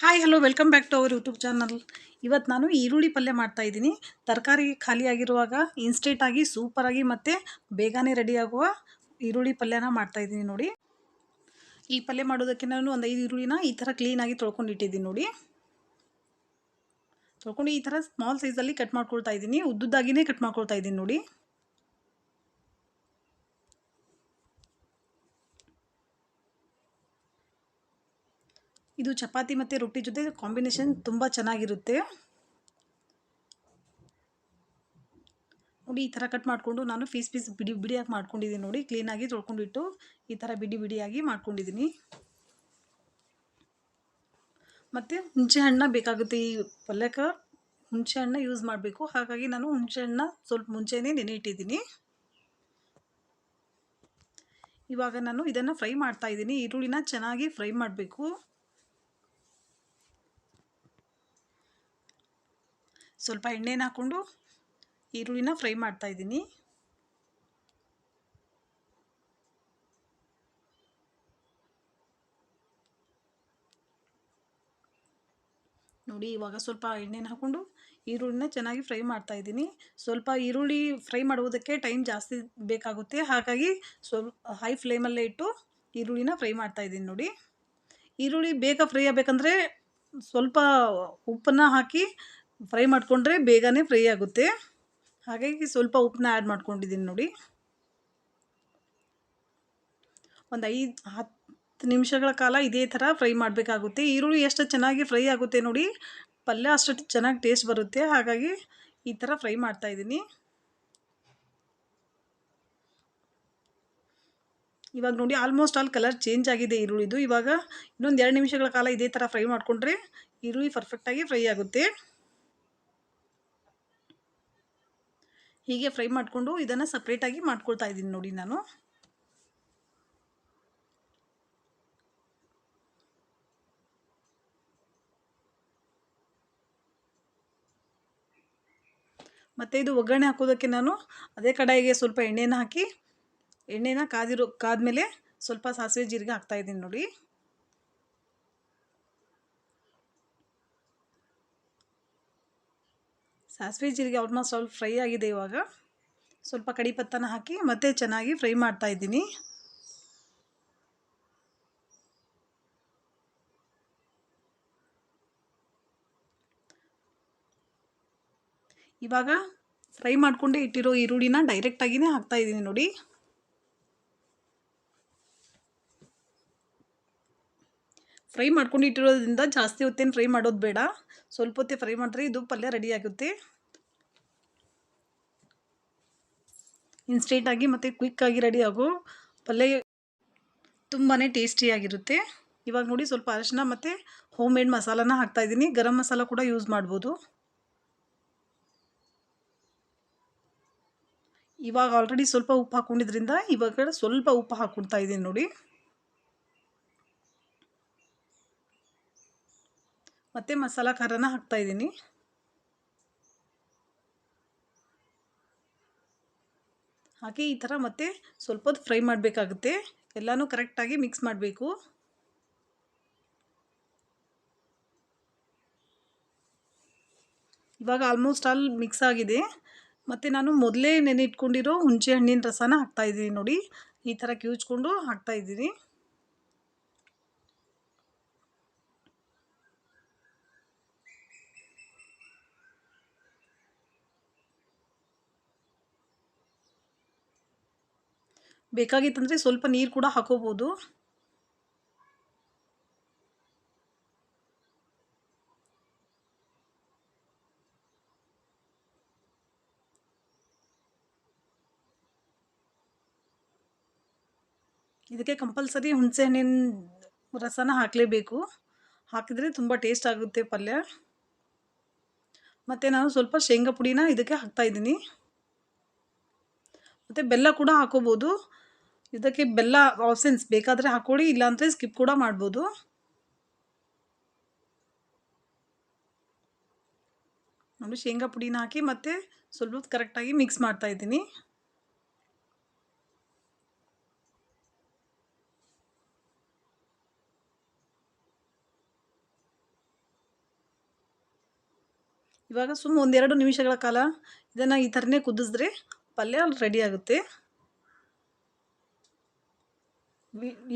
Hi hello welcome back to our YouTube channel ಇವತ್ತು ನಾನು ಈರುಳ್ಳಿ ಪಲ್ಯ ಮಾಡ್ತಾ ಇದ್ದೀನಿ. ತರಕಾರಿ ಖಾಲಿ ಆಗಿರುವಾಗ ಇನ್ಸ್ಟೇಟಾಗಿ ಸೂಪರಾಗಿ ಮತ್ತು ಬೇಗನೆ ರೆಡಿ ಆಗುವ ಈರುಳ್ಳಿ ಪಲ್ಯನ ಮಾಡ್ತಾ ಇದ್ದೀನಿ ನೋಡಿ. ಈ ಪಲ್ಯ ಮಾಡೋದಕ್ಕೆ ನಾನು ಒಂದು ಐದು ಈರುಳ್ಳಿನ ಈ ಥರ ಕ್ಲೀನಾಗಿ ತೊಳ್ಕೊಂಡು ಇಟ್ಟಿದ್ದೀನಿ ನೋಡಿ. ತೊಳ್ಕೊಂಡು ಈ ಥರ ಸ್ಮಾಲ್ ಸೈಜಲ್ಲಿ ಕಟ್ ಮಾಡ್ಕೊಳ್ತಾ ಇದ್ದೀನಿ. ಉದ್ದುದ್ದಾಗಿನೇ ಕಟ್ ಮಾಡ್ಕೊಳ್ತಾ ಇದ್ದೀನಿ ನೋಡಿ. ಇದು ಚಪಾತಿ ಮತ್ತು ರೊಟ್ಟಿ ಜೊತೆ ಕಾಂಬಿನೇಷನ್ ತುಂಬ ಚೆನ್ನಾಗಿರುತ್ತೆ. ನೋಡಿ, ಈ ಥರ ಕಟ್ ಮಾಡಿಕೊಂಡು ನಾನು ಪೀಸ್ ಪೀಸ್ ಬಿಡಿ ಬಿಡಿಯಾಗಿ ಮಾಡ್ಕೊಂಡಿದ್ದೀನಿ ನೋಡಿ ಕ್ಲೀನಾಗಿ ತೊಳ್ಕೊಂಡಿಟ್ಟು ಈ ಥರ ಬಿಡಿ ಬಿಡಿಯಾಗಿ ಮಾಡ್ಕೊಂಡಿದ್ದೀನಿ. ಮತ್ತು ಹುಣಸೆ ಬೇಕಾಗುತ್ತೆ, ಈ ಪಲ್ಯಕ್ಕೆ ಹುಣಸೆ ಹಣ್ಣು ಯೂಸ್ ಮಾಡಬೇಕು. ಹಾಗಾಗಿ ನಾನು ಹುಣಸೆ ಹಣ್ಣು ಸ್ವಲ್ಪ ಮುಂಚೆನೇ ನೆನೆ ಇಟ್ಟಿದ್ದೀನಿ ಇವಾಗ ನಾನು ಇದನ್ನು ಫ್ರೈ ಮಾಡ್ತಾ ಇದ್ದೀನಿ. ಈರುಳ್ಳಿನ ಚೆನ್ನಾಗಿ ಫ್ರೈ ಮಾಡಬೇಕು. ಸ್ವಲ್ಪ ಎಣ್ಣೆನ ಹಾಕ್ಕೊಂಡು ಈರುಳ್ಳಿನ ಫ್ರೈ ಮಾಡ್ತಾ ಇದ್ದೀನಿ. ನೋಡಿ, ಇವಾಗ ಸ್ವಲ್ಪ ಎಣ್ಣೆನ ಹಾಕ್ಕೊಂಡು ಈರುಳ್ಳಿನ ಚೆನ್ನಾಗಿ ಫ್ರೈ ಮಾಡ್ತಾ ಇದ್ದೀನಿ. ಸ್ವಲ್ಪ ಈರುಳ್ಳಿ ಫ್ರೈ ಮಾಡುವುದಕ್ಕೆ ಟೈಮ್ ಜಾಸ್ತಿ ಬೇಕಾಗುತ್ತೆ. ಹಾಗಾಗಿ ಸ್ವಲ್ಪ ಹೈ ಫ್ಲೇಮಲ್ಲೇ ಇಟ್ಟು ಈರುಳ್ಳಿನ ಫ್ರೈ ಮಾಡ್ತಾ ಇದ್ದೀನಿ ನೋಡಿ. ಈರುಳ್ಳಿ ಬೇಗ ಫ್ರೈ ಆಗಬೇಕಂದ್ರೆ ಸ್ವಲ್ಪ ಉಪ್ಪನ್ನು ಹಾಕಿ ಫ್ರೈ ಮಾಡಿಕೊಂಡ್ರೆ ಬೇಗನೆ ಫ್ರೈ ಆಗುತ್ತೆ. ಹಾಗಾಗಿ ಸ್ವಲ್ಪ ಉಪ್ಪನ್ನ ಆ್ಯಡ್ ಮಾಡ್ಕೊಂಡಿದ್ದೀನಿ ನೋಡಿ. ಒಂದು ಐದು ಹತ್ತು ನಿಮಿಷಗಳ ಕಾಲ ಇದೇ ಥರ ಫ್ರೈ ಮಾಡಬೇಕಾಗುತ್ತೆ. ಈರುಳ್ಳಿ ಎಷ್ಟು ಚೆನ್ನಾಗಿ ಫ್ರೈ ಆಗುತ್ತೆ ನೋಡಿ. ಪಲ್ಯ ಅಷ್ಟು ಚೆನ್ನಾಗಿ ಟೇಸ್ಟ್ ಬರುತ್ತೆ. ಹಾಗಾಗಿ ಈ ಥರ ಫ್ರೈ ಮಾಡ್ತಾಯಿದ್ದೀನಿ ಇವಾಗ ನೋಡಿ ಆಲ್ಮೋಸ್ಟ್ ಆಲ್ ಕಲರ್ ಚೇಂಜ್ ಆಗಿದೆ ಈರುಳ್ಳಿದು. ಇವಾಗ ಇನ್ನೊಂದು ಎರಡು ನಿಮಿಷಗಳ ಕಾಲ ಇದೇ ಥರ ಫ್ರೈ ಮಾಡಿಕೊಂಡ್ರೆ ಈರುಳ್ಳಿ ಪರ್ಫೆಕ್ಟಾಗಿ ಫ್ರೈ ಆಗುತ್ತೆ. ಹೀಗೆ ಫ್ರೈ ಮಾಡಿಕೊಂಡು ಇದನ್ನು ಸಪ್ರೇಟಾಗಿ ಮಾಡ್ಕೊಳ್ತಾ ಇದ್ದೀನಿ ನೋಡಿ ನಾನು. ಮತ್ತು ಇದು ಒಗ್ಗರಣೆ ಹಾಕೋದಕ್ಕೆ ನಾನು ಅದೇ ಕಡಾಯಿಗೆ ಸ್ವಲ್ಪ ಎಣ್ಣೆನ ಹಾಕಿ, ಎಣ್ಣೆನ ಕಾದಿರೋ ಕಾದ್ಮೇಲೆ ಸ್ವಲ್ಪ ಸಾಸಿವೆ ಜೀರಿಗೆ ಹಾಕ್ತಾಯಿದ್ದೀನಿ ನೋಡಿ. ಸಾಸಿವೆ ಜೀರಿಗೆ ಆಲ್ಮೋಸ್ಟ್ ಆಲ್ ಫ್ರೈ ಆಗಿದೆ ಇವಾಗ. ಸ್ವಲ್ಪ ಕಡಿ ಪತ್ತನ ಹಾಕಿ ಮತ್ತೆ ಚೆನ್ನಾಗಿ ಫ್ರೈ ಮಾಡ್ತಾ ಇದ್ದೀನಿ. ಇವಾಗ ಫ್ರೈ ಮಾಡಿಕೊಂಡೇ ಇಟ್ಟಿರೋ ಈರುಳ್ಳಿನ ಡೈರೆಕ್ಟಾಗಿಯೇ ಹಾಕ್ತಾಯಿದ್ದೀನಿ ನೋಡಿ. ಫ್ರೈ ಮಾಡ್ಕೊಂಡು ಇಟ್ಟಿರೋದ್ರಿಂದ ಜಾಸ್ತಿ ಹೊತ್ತೇನು ಫ್ರೈ ಮಾಡೋದು ಬೇಡ. ಸ್ವಲ್ಪ ಹೊತ್ತೇ ಫ್ರೈ ಮಾಡಿದ್ರೆ ಇದು ಪಲ್ಯ ರೆಡಿ ಆಗುತ್ತೆ. ಇನ್ಸ್ಟೆಂಟಾಗಿ ಮತ್ತು ಕ್ವಿಕ್ಕಾಗಿ ರೆಡಿ ಆಗೋ ಪಲ್ಯ ತುಂಬಾ ಟೇಸ್ಟಿಯಾಗಿರುತ್ತೆ ಇವಾಗ ನೋಡಿ ಸ್ವಲ್ಪ ಅರಶಿನ ಮತ್ತು ಹೋಮ್ ಮೇಡ್ ಮಸಾಲಾನ ಹಾಕ್ತಾಯಿದ್ದೀನಿ ಗರಂ ಮಸಾಲ ಕೂಡ ಯೂಸ್ ಮಾಡ್ಬೋದು. ಇವಾಗ ಆಲ್ರೆಡಿ ಸ್ವಲ್ಪ ಉಪ್ಪು ಹಾಕ್ಕೊಂಡಿದ್ರಿಂದ ಇವಾಗ ಸ್ವಲ್ಪ ಉಪ್ಪು ಹಾಕ್ಕೊಡ್ತಾ ಇದ್ದೀನಿ ನೋಡಿ. ಮತ್ತು ಮಸಾಲ ಖಾರನ ಹಾಕ್ತಾಯಿದ್ದೀನಿ ಹಾಗೆ ಈ ಥರ ಮತ್ತೆ ಸ್ವಲ್ಪ ಹೊತ್ತು ಫ್ರೈ ಮಾಡಬೇಕಾಗುತ್ತೆ. ಎಲ್ಲನೂ ಕರೆಕ್ಟಾಗಿ ಮಿಕ್ಸ್ ಮಾಡಬೇಕು. ಇವಾಗ ಆಲ್ಮೋಸ್ಟ್ ಆಲ್ ಮಿಕ್ಸ್ ಆಗಿದೆ. ಮತ್ತು ನಾನು ಮೊದಲೇ ನೆನೆ ಇಟ್ಕೊಂಡಿರೋ ಹುಣಸೆ ಹಣ್ಣಿನ ರಸನ ಹಾಕ್ತಾಯಿದ್ದೀನಿ ನೋಡಿ. ಈ ಥರ ಕಿವುಚ್ಕೊಂಡು ಹಾಕ್ತಾಯಿದ್ದೀನಿ ಬೇಕಾಗಿತ್ತಂದರೆ ಸ್ವಲ್ಪ ನೀರು ಕೂಡ ಹಾಕೋಬೋದು. ಇದಕ್ಕೆ ಕಂಪಲ್ಸರಿ ಹುಣಸೆಹಣ್ಣಿನ ರಸನ ಹಾಕಲೇಬೇಕು. ಹಾಕಿದರೆ ತುಂಬ ಟೇಸ್ಟ್ ಆಗುತ್ತೆ ಪಲ್ಯ. ಮತ್ತು ನಾನು ಸ್ವಲ್ಪ ಶೇಂಗಾ ಪುಡಿನ ಇದಕ್ಕೆ ಹಾಕ್ತಾಯಿದ್ದೀನಿ ಮತ್ತು ಬೆಲ್ಲ ಕೂಡ ಹಾಕೋಬೋದು. ಇದಕ್ಕೆ ಬೆಲ್ಲ ಆಪ್ಷನ್ಸ್ ಬೇಕಾದರೆ ಹಾಕ್ಕೊಳ್ಳಿ ಇಲ್ಲಾಂದರೆ ಸ್ಕಿಪ್ ಕೂಡ ಮಾಡ್ಬೋದು. ನೋಡಿ, ಶೇಂಗಾ ಪುಡಿನ ಹಾಕಿ ಮತ್ತು ಸ್ವಲ್ಪ ಕರೆಕ್ಟಾಗಿ ಮಿಕ್ಸ್ ಮಾಡ್ತಾ ಇದ್ದೀನಿ. ಇವಾಗ ಸುಮ್ಮ ಒಂದೆರಡು ನಿಮಿಷಗಳ ಕಾಲ ಇದನ್ನು ಈ ಥರನೇ ಕುದಿಸಿದ್ರೆ ಪಲ್ಯ ರೆಡಿ ಆಗುತ್ತೆ.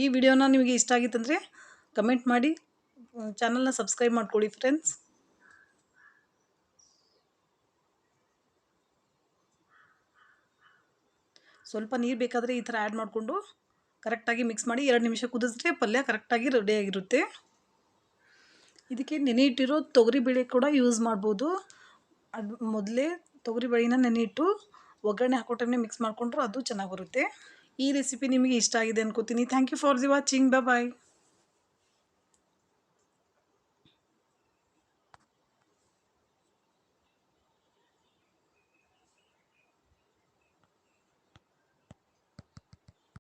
ಈ ವಿಡಿಯೋನ ನಿಮಗೆ ಇಷ್ಟ ಆಗಿತ್ತಂದರೆ ಕಮೆಂಟ್ ಮಾಡಿ ಚಾನಲ್ನ ಸಬ್ಸ್ಕ್ರೈಬ್ ಮಾಡ್ಕೊಳ್ಳಿ ಫ್ರೆಂಡ್ಸ್. ಸ್ವಲ್ಪ ನೀರು ಬೇಕಾದರೆ ಈ ಥರ ಆ್ಯಡ್ ಮಾಡಿಕೊಂಡು ಕರೆಕ್ಟಾಗಿ ಮಿಕ್ಸ್ ಮಾಡಿ ಎರಡು ನಿಮಿಷ ಕುದಿಸಿದ್ರೆ ಪಲ್ಯ ಕರೆಕ್ಟಾಗಿ ರೆಡಿಯಾಗಿರುತ್ತೆ ಇದಕ್ಕೆ ನೆನೆ ಇಟ್ಟಿರೋ ತೊಗರಿಬೇಳೆ ಕೂಡ ಯೂಸ್ ಮಾಡ್ಬೋದು. ಅದು ಮೊದಲೇ ತೊಗರಿಬೇಳೆನ ನೆನೆ ಇಟ್ಟು ಒಗ್ಗರಣೆ ಹಾಕೋ ಟೈಮ್ನೇ ಮಿಕ್ಸ್ ಮಾಡಿಕೊಂಡ್ರು ಅದು ಚೆನ್ನಾಗಿ ಬರುತ್ತೆ ಈ ರೆಸಿಪಿ ನಿಮಗೆ ಇಷ್ಟ ಆಗಿದೆ ಅನ್ಕೋತೀನಿ. Thank you for the watching bye